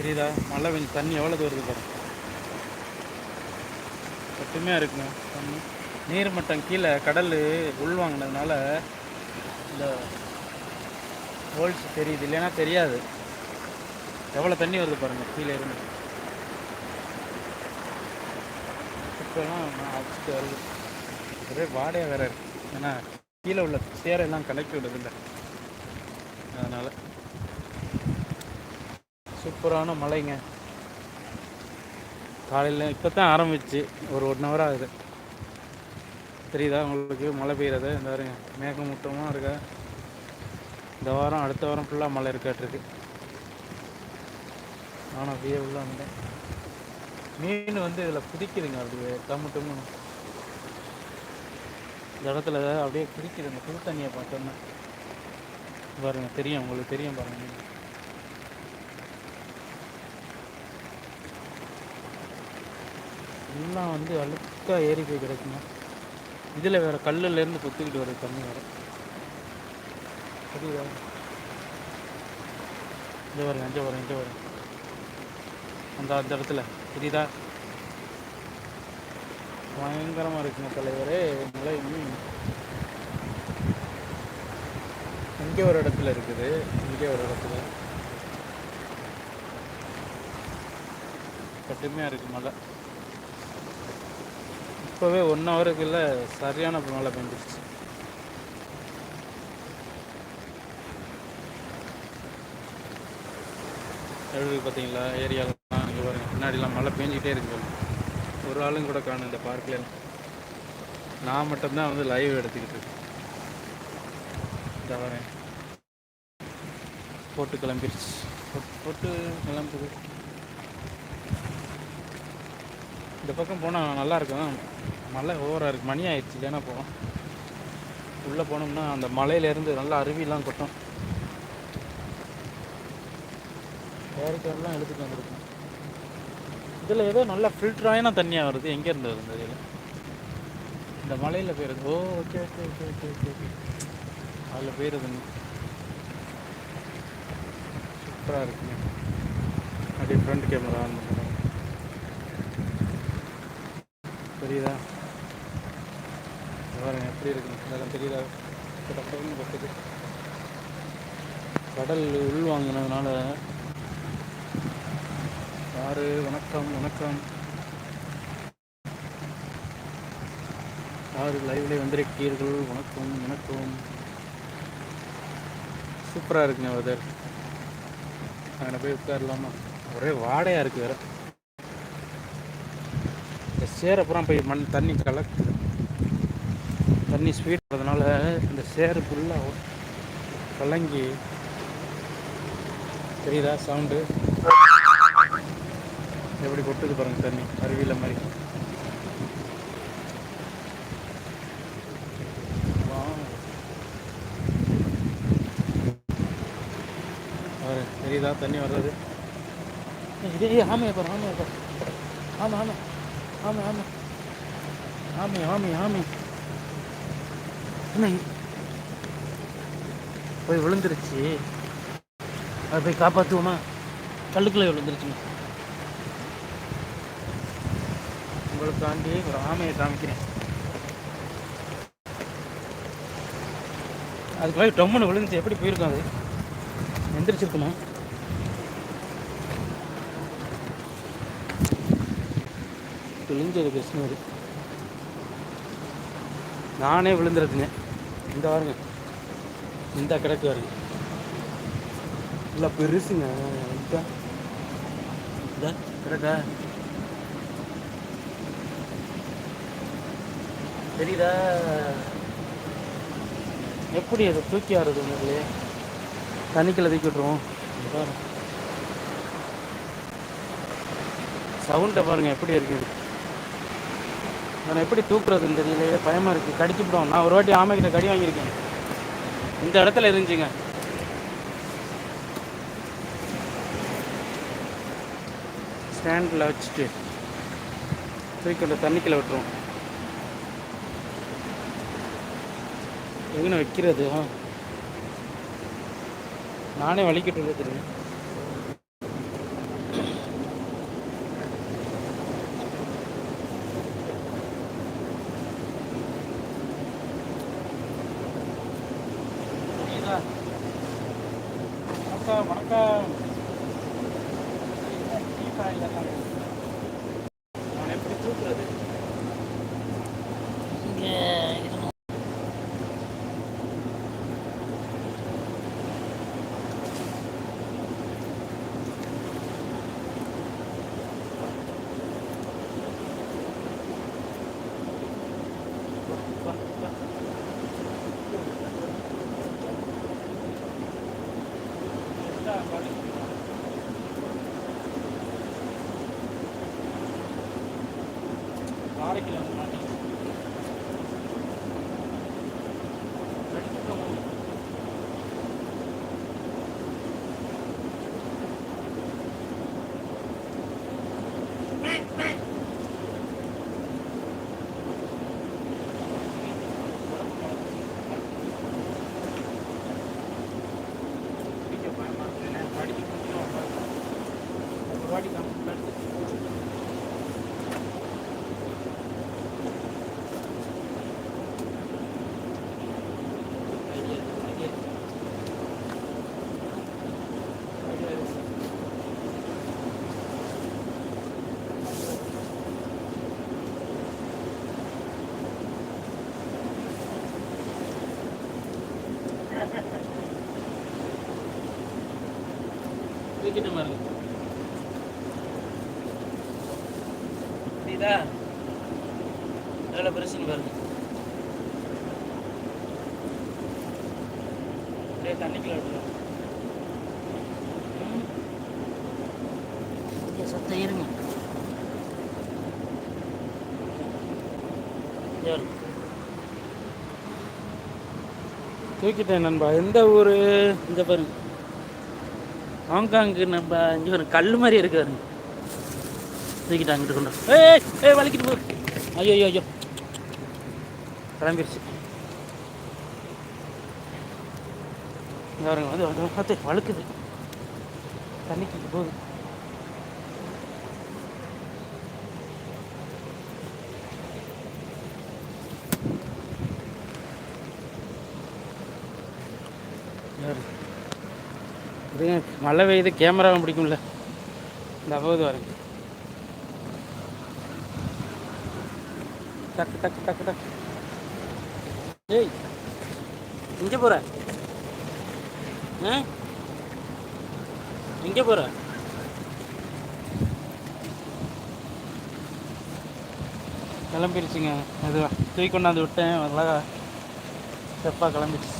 தெரியுதா? மழை பெஞ்சு தண்ணி எவ்வளோ வருது பாரு கட்டுமையாக இருக்குங்க. தண்ணி. நீர் மட்டம் கீழே கடல் உள்வாங்கினதுனால இந்த ஹோல்ஸ் தெரியுது. இல்லைன்னா தெரியாது. எவ்வளோ தண்ணி வருது பாருங்கள் கீழே இருந்து. இப்போலாம் அடிச்சுட்டு வருது. ஒரே வாடையாக வேற இருக்கு. ஏன்னா கீழே உள்ள சேரெல்லாம் கலக்கி விடுதில்லை. அதனால். சூப்பரான மலைங்க. காலையில் இப்போ தான் ஆரம்பிச்சு. ஒரு ஒன் ஹவர் ஆகுது. தெரியுதா உங்களுக்கு? மழை பெய்கிறது இந்த பாருங்க. மேகமூட்டமாக இருக்கா. இந்த வாரம் அடுத்த வாரம் ஃபுல்லாக மழை இருக்காட்டிருக்கு. நானும் அப்படியே உள்ள வந்தேன் மீன் வந்து இதில் குதிக்குதுங்க அப்படியே டம்மு டம்முன்னு இந்த இடத்துல அப்படியே குதிக்குதுங்க. புது தண்ணியை பார்த்தோன்னா பாருங்க தெரியும். உங்களுக்கு தெரியும் பாருங்க எல்லாம் வந்து அழுக்காக ஏறி போய் கிடக்குங்க. இதில் வேறு கல்லுலேருந்து இருந்து கொத்திக்கிட்டு வருது தண்ணி வேற. தெரியுதா இங்கே வரேன் இந்த வரேன் இங்கே வரேன் அந்த அந்த இடத்துல. புரியுதா? பயங்கரமாக இருக்குங்க தலைவரே. நல்லா இன்னும் இங்கே? ஒரு இடத்துல இருக்குது. இங்கே ஒரு இடத்துல. கடுமையாக இருக்குது மழை இப்போவே ஒன் ஹவருக்குள்ள சரியான மழை பெஞ்சிருச்சு. எழுது பார்த்தீங்களா ஏரியாலலாம் இங்கே பாருங்க பின்னாடிலாம் மழை பெஞ்சிக்கிட்டே இருக்கு ஒரு ஆளும் கூட காணும் இந்த பார்க்கில் நான் மட்டும்தான் வந்து லைவ் எடுத்துக்கிட்டு இருக்கேன். போட்டு கிளம்பிருச்சு. போட்டு- கிளம்புது. இந்த பக்கம் போனால் நல்லா இருக்கும். மழை ஓவராக இருக்குது மணி ஆயிடுச்சு இல்லைன்னா போவோம் உள்ளே போனோம்னா அந்த மலையிலேருந்து நல்லா அருவிலாம் கொட்டும். ஏரிக்கெல்லாம் எடுத்துட்டு வந்துருக்கோம். இதில் ஏதோ நல்லா ஃபில்டரான தண்ணியாக வருது. எங்கேருந்து வருது தெரியல. இந்த மலையில் போயிருது ஓ okay okay okay okay okay okay. அதில் போயிருதுங்க சூப்பராக இருக்குங்க அப்படியே ஃப்ரண்ட் கேமரா ஆன் பண்ணுறோம் தெரியுதா? பாருங்க எப்படி இருக்கு இதெல்லாம் தெரியுதா கடற்கரைன்னு கொட்டுது கடல் உள் வாங்கினதுனால. யாரு? வணக்கம் வணக்கம். யாரு லைவ்ல வந்திருக்கீர்கள்? வணக்கம் வணக்கம். சூப்பராக இருக்குங்க வெதர் அங்கே போய் உட்காரலாமா? ஒரே வாடையாக இருக்குது வேற. இந்த அப்புறம் போய் மண் தண்ணி கலக்கு தண்ணி ஸ்பீட் போகிறதுனால இந்த சேரு ஃபுல்லாக கலங்கி. தெரியுதா சவுண்டு எப்படி கொட்டுது பாருங்க தண்ணி அருவியில் மாதிரி. தெரியுதா தண்ணி வர்றது? இதே ஆமையை பாரு ஆமையை பாரு. ஆமாம் ஆமாம் ஆமாம் ஆமாம் ஆமாம் ஆமாம் ஆமாம் போய் விழுந்துருச்சு. அதை போய் காப்பாற்றுவோமா கல்லுக்குள்ளே விழுந்துருச்சுங்க உங்களுக்காண்டி ஒரு ஆமையை காமிக்கிறேன். அதுக்குள்ளே டொம்முன்னு விழுந்துச்சு. எப்படி போயிருக்கும் அது? எந்திரிச்சிருக்கணும் விழுந்தது கிருஷ்ணகிரி நானே விழுந்துருதுங்க இந்த வாருங்க இந்த கிடக்கு வருங்க இல்லை பெருசுங்க. இதா கிடக்கா? தெரியுதா? எப்படி அதை தூக்கி ஆறுது உங்களே தண்ணிக்குள்ள தூக்கி விட்ருவோம் சவுண்டை பாருங்கள் எப்படி இருக்குது நான் எப்படி தூக்குறதுன்னு தெரியல பயமாக இருக்குது கடிச்சுவிடும் நான் ஒரு வாட்டி ஆமைக்கிட்ட கடி வாங்கியிருக்கேன். இந்த இடத்துல இருந்துச்சுங்க. ஸ்டாண்டில் வச்சுட்டு தூக்கிட்டு தண்ணிக்கில் விட்டுருவோம். எங்கே வைக்கிறது? நானே வலிக்கிட்டு தெரியும் வணக்கம் அவனை எட்டா, பாடி. காரைக்குடி வந்து புரியுதா எவ்வளோ பிரச்சனை பாருங்க. அப்படியே தண்ணிக்குள்ள விட்டுரும் இங்கே சத்தம் இருங்க. தூக்கிட்டேன் நண்பா. எந்த ஊர்? இங்க பாருங்க. ஹாங்காங்கு நம்ம இங்கே ஒரு கல் மாதிரி இருக்கு பாருங்க. தூக்கிட்டு அங்கிட்டு கொண்டு வா. ஏய் ஏய் வலிக்கிட்டு போ. ஐயோ ஐயோ ஐயோ. கிளம்பிருச்சு. இங்க பாருங்க வந்து பார்த்து வழுக்குது. தண்ணிக்கு போகுது. மழை பெய்யுது கேமராவை பிடிக்கும்ல. இந்த போகுது பாருங்க. டக்கு டக்கு டக்கு டக்கு ஏய் எங்கே போற ஆ எங்கே போற கிளம்பிருச்சுங்க அதுவா தூக்கி கொண்டாந்து விட்டேன் நல்லா ஸ்டெப்பாக கிளம்பிடுச்சு